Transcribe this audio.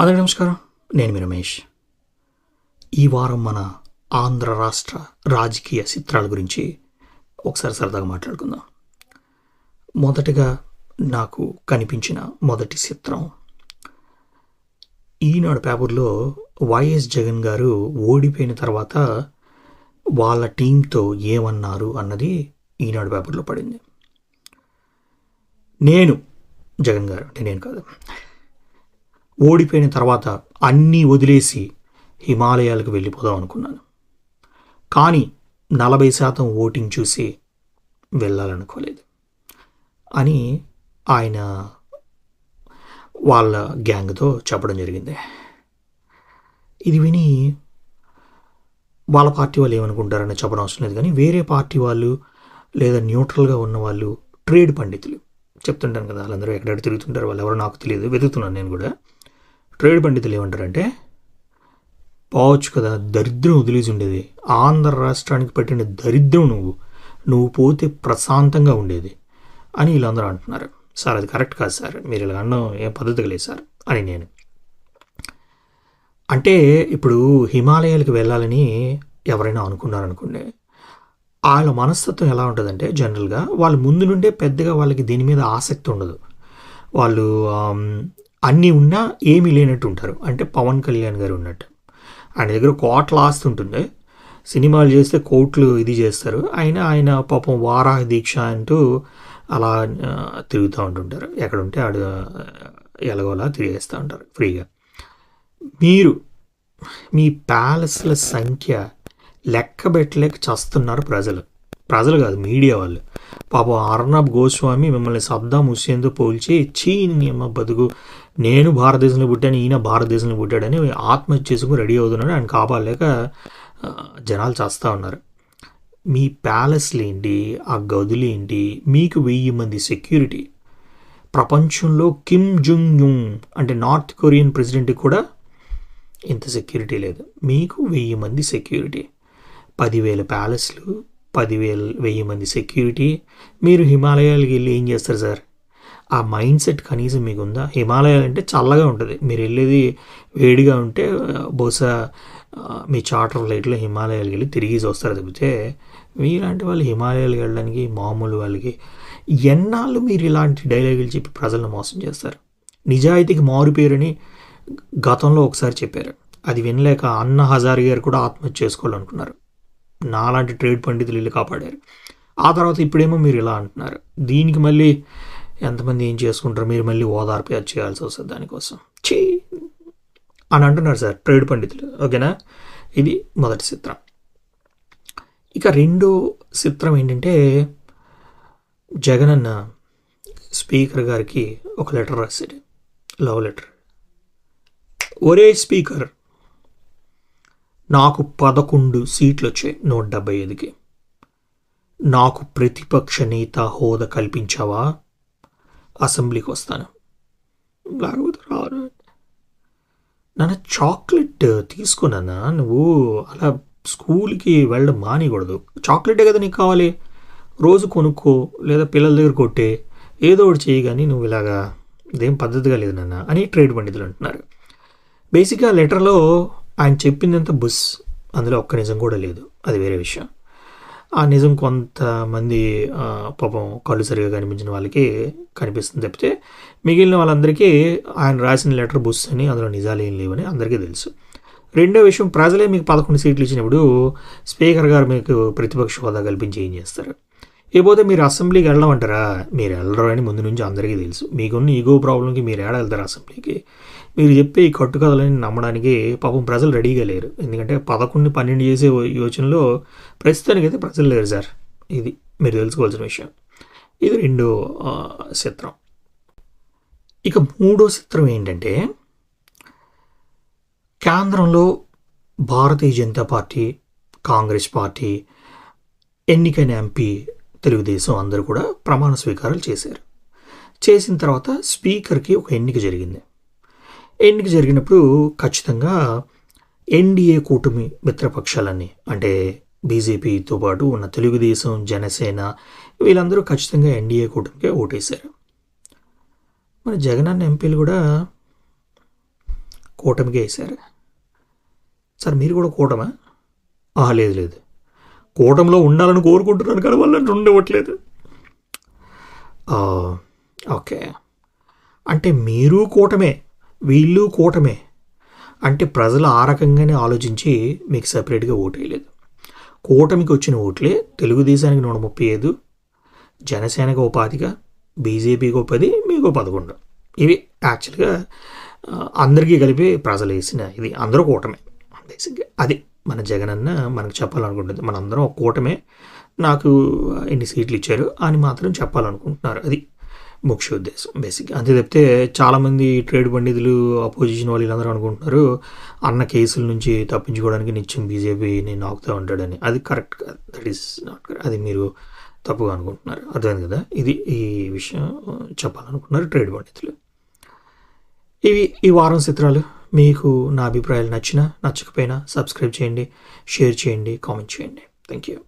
అందరికీ నమస్కారం. నేను మీ రమేష్. ఈ వారం మన ఆంధ్ర రాష్ట్ర రాజకీయ చిత్రాల గురించి ఒకసారి సరదాగా మాట్లాడుకుందాం. మొదటగా నాకు కనిపించిన మొదటి చిత్రం. ఈనాడు పేపర్లో వైఎస్ జగన్ గారు ఓడిపోయిన తర్వాత వాళ్ళ టీంతో ఏమన్నారు అన్నది ఈనాడు పేపర్లో పడింది. నేను జగన్ గారు అంటే నేను కాదు. ఓడిపోయిన తర్వాత అన్నీ వదిలేసి హిమాలయాలకు వెళ్ళిపోదాం అనుకున్నాను. కానీ నలభై శాతం ఓటింగ్ చూసి వెళ్ళాలనుకోలేదు అని ఆయన వాళ్ళ గ్యాంగ్తో చెప్పడం జరిగింది. ఇది విని వాళ్ళ పార్టీ వాళ్ళు ఏమనుకుంటారని చెప్పడం అవసరం లేదు కానీ వేరే పార్టీ వాళ్ళు లేదా న్యూట్రల్గా ఉన్న వాళ్ళు ట్రేడ్ పండితులు చెప్తుంటాను కదా వాళ్ళందరూ ఎక్కడెక్కడ తిరుగుతుంటారు వాళ్ళు ఎవరో నాకు తెలియదు వెతుకుతున్నాను నేను కూడా. ట్రేడ్ పండితులు ఏమంటారంటే పోవచ్చు కదా దరిద్రం వదిలేసి ఉండేది ఆంధ్ర రాష్ట్రానికి పెట్టిన దరిద్రం నువ్వు నువ్వు పోతే ప్రశాంతంగా ఉండేది అని వీళ్ళందరూ అంటున్నారు. సార్ అది కరెక్ట్ కాదు సార్. మీరు ఇలా అన్నం ఏం పద్ధతిగా లేదు సార్ అని నేను. అంటే ఇప్పుడు హిమాలయాలకు వెళ్ళాలని ఎవరైనా అనుకున్నారనుకోండి వాళ్ళ మనస్తత్వం ఎలా ఉంటుందంటే జనరల్గా వాళ్ళు ముందు నుండే పెద్దగా వాళ్ళకి దీని మీద ఆసక్తి ఉండదు. వాళ్ళు అన్నీ ఉన్నా ఏమీ లేనట్టు ఉంటారు అంటే పవన్ కళ్యాణ్ గారు ఉన్నట్టు. ఆయన దగ్గర కోట్ల ఆస్తి ఉంటుంది సినిమాలు చేస్తే కోట్లు ఇది చేస్తారు. ఆయన ఆయన పాపం వారాహ దీక్ష అంటూ అలా తిరుగుతూ ఉంటుంటారు. ఎక్కడుంటే ఆడ ఎలాగోలా తిరిగేస్తూ ఉంటారు ఫ్రీగా. మీరు మీ ప్యాలెస్ల సంఖ్య లెక్క పెట్టలేక చస్తున్నారు ప్రజలు. ప్రజలు కాదు మీడియా వాళ్ళు. పాపం అర్ణబ్ గోస్వామి మిమ్మల్ని సద్దాం హుస్సేన్తో పోల్చి చీ అమ్మ బతుకు నేను భారతదేశంలో పుట్టాను ఈయన భారతదేశంలో పుట్టాడని ఆత్మహత్య చేసుకుని రెడీ అవుతున్నాడు. ఆయన కాపాడలేక జనాలు చేస్తూ ఉన్నారు. మీ ప్యాలెస్లు ఏంటి? ఆ గదులు ఏంటి? మీకు వెయ్యి మంది సెక్యూరిటీ. ప్రపంచంలో కిమ్ జుంగ్ యుంగ్ అంటే నార్త్ కొరియన్ ప్రెసిడెంట్కి కూడా ఇంత సెక్యూరిటీ లేదు. మీకు వెయ్యి మంది సెక్యూరిటీ. పదివేల ప్యాలెస్లు పదివేల వెయ్యి మంది సెక్యూరిటీ. మీరు హిమాలయాలకి వెళ్ళి ఏం చేస్తారు సార్? ఆ మైండ్ సెట్ కనీసం మీకు ఉందా హిమాలయాలు అంటే చల్లగా ఉంటుంది. మీరు వెళ్ళేది వేడిగా ఉంటే బహుశా మీ చార్టర్ ఫ్లైట్లో హిమాలయాలకు వెళ్ళి తిరిగి వస్తారు. తప్పితే మీలాంటి వాళ్ళు హిమాలయాలకు వెళ్ళడానికి మామూలు వాళ్ళకి ఎన్నాళ్ళు మీరు ఇలాంటి డైలాగులు చెప్పి ప్రజలను మోసం చేస్తారు? నిజాయితీకి మారుపేరని గతంలో ఒకసారి చెప్పారు. అది వినలేక అన్న హజారి గారు కూడా ఆత్మహత్య చేసుకోవాలనుకున్నారు. నాలాంటి ట్రేడ్ పండితులు ఇల్లు కాపాడారు. ఆ తర్వాత ఇప్పుడేమో మీరు ఇలా అంటున్నారు. దీనికి మళ్ళీ ఎంతమంది ఏం చేసుకుంటారు? మీరు మళ్ళీ ఓదార్పు చేయాల్సి వస్తుంది దానికోసం. చే అని అంటున్నారు సార్ ట్రేడ్ పండితులు. ఓకేనా? ఇది మొదటి చిత్రం. ఇక రెండో చిత్రం ఏంటంటే జగనన్న స్పీకర్ గారికి ఒక లెటర్ రాశాడు. Love letter. ఒరే స్పీకర్! నాకు పదకొండు సీట్లు వచ్చాయి నూట డెబ్బై ఐదుకి. నాకు ప్రతిపక్ష నేత హోదా కల్పించావా? అసెంబ్లీకి వస్తాను. లేకపోతే రాను. నాన్న చాక్లెట్ తీసుకున్నానా? నువ్వు అలా స్కూల్కి వెళ్ళడం మానేయకూడదు. చాక్లెటే కదా నీకు కావాలి. రోజు కొనుక్కో లేదా పిల్లల దగ్గర కొట్టే ఏదో ఒకటి చేయి కానీ నువ్వు ఇలాగా ఇదేం పద్ధతిగా లేదు నాన్న అని ట్రేడ్ పండితులు అంటున్నారు. బేసిక్గా లెటర్లో ఆయన చెప్పిందంత బుస్. అందులో ఒక్క నిజం కూడా లేదు. అది వేరే విషయం. ఆ నిజం కొంతమంది పాపం కళ్ళు సరిగా కనిపించిన వాళ్ళకి కనిపిస్తుంది తప్పితే మిగిలిన వాళ్ళందరికీ ఆయన రాసిన లెటర్ బుస్ అని అందులో నిజాలు ఏం లేవని అందరికీ తెలుసు. రెండో విషయం ప్రజలే మీకు పదకొండు సీట్లు ఇచ్చినప్పుడు స్పీకర్ గారు మీకు ప్రతిపక్ష హోదా కల్పించి ఏం చేస్తారు? ఇకపోతే మీరు అసెంబ్లీకి వెళ్ళమంటారా? మీరు వెళ్ళరు అని ముందు నుంచి అందరికీ తెలుసు. మీకున్న ఈగో ప్రాబ్లంకి మీరు ఏడ వెళ్తారు అసెంబ్లీకి? మీరు చెప్పే ఈ కట్టుకథలని నమ్మడానికి పాపం ప్రజలు రెడీగా లేరు. ఎందుకంటే పదకొండు పన్నెండు చేసే యోచనలో ప్రస్తుతానికి అయితే ప్రజలు లేరు సార్. ఇది మీరు తెలుసుకోవాల్సిన విషయం. ఇది రెండో చిత్రం. ఇక మూడో చిత్రం ఏంటంటే కేంద్రంలో భారతీయ జనతా పార్టీ కాంగ్రెస్ పార్టీ ఎన్నికైన ఎంపీ తెలుగుదేశం అందరూ కూడా ప్రమాణ స్వీకారాలు చేశారు. చేసిన తర్వాత స్పీకర్కి ఒక ఎన్నిక జరిగింది. ఎన్నిక జరిగినప్పుడు ఖచ్చితంగా ఎన్డీఏ కూటమి మిత్రపక్షాలన్నీ అంటే బీజేపీతో పాటు ఉన్న తెలుగుదేశం జనసేన వీళ్ళందరూ ఖచ్చితంగా ఎన్డీఏ కూటమికే ఓటేశారు. మన జగనన్న ఎంపీలు కూడా కూటమికే వేశారు. సార్ మీరు కూడా కూటమా? లేదు లేదు. కూటంలో ఉండాలని కోరుకుంటున్నాను కానీ వాళ్ళని ఉండవట్లేదు ఓకే. అంటే మీరు కూటమే వీళ్ళు కూటమే. అంటే ప్రజలు ఆ రకంగానే ఆలోచించి మీకు సపరేట్గా ఓటు వేయలేదు కూటమికి వచ్చిన ఓట్లే తెలుగుదేశానికి నూట ముప్పై ఐదు జనసేనకు ఓ బీజేపీకి ఓ పది మీకు పదకొండు. ఇవి యాక్చువల్గా అందరికీ కలిపి ప్రజలు వేసిన ఇది. అందరూ కూటమే బేసిక్గా అది. మన జగన్ అన్న మనకు చెప్పాలనుకుంటుంది. మనందరం ఒక కూటమే. నాకు ఎన్ని సీట్లు ఇచ్చారు అని మాత్రం చెప్పాలనుకుంటున్నారు. అది ముఖ్య ఉద్దేశం. బేసిక్గా అంతే తప్పితే చాలామంది ట్రేడ్ పండితులు అపోజిషన్ వాళ్ళు వీళ్ళందరూ అనుకుంటున్నారు అన్న కేసుల నుంచి తప్పించుకోవడానికి నిత్యం బీజేపీని నాకుతూ ఉంటాడని. అది కరెక్ట్ కాదు. దట్ ఈస్ నాట్ కరెక్ట్ అది మీరు తప్పుగా అనుకుంటున్నారు. అర్థమైంది కదా? ఇది ఈ విషయం చెప్పాలనుకుంటున్నారు ట్రేడ్ పండితులు. ఇవి ఈ వారం చిత్రాలు. మీకు నా అభిప్రాయాలు నచ్చినా నచ్చకపోయినా సబ్స్క్రైబ్ చేయండి షేర్ చేయండి కామెంట్ చేయండి. Thank you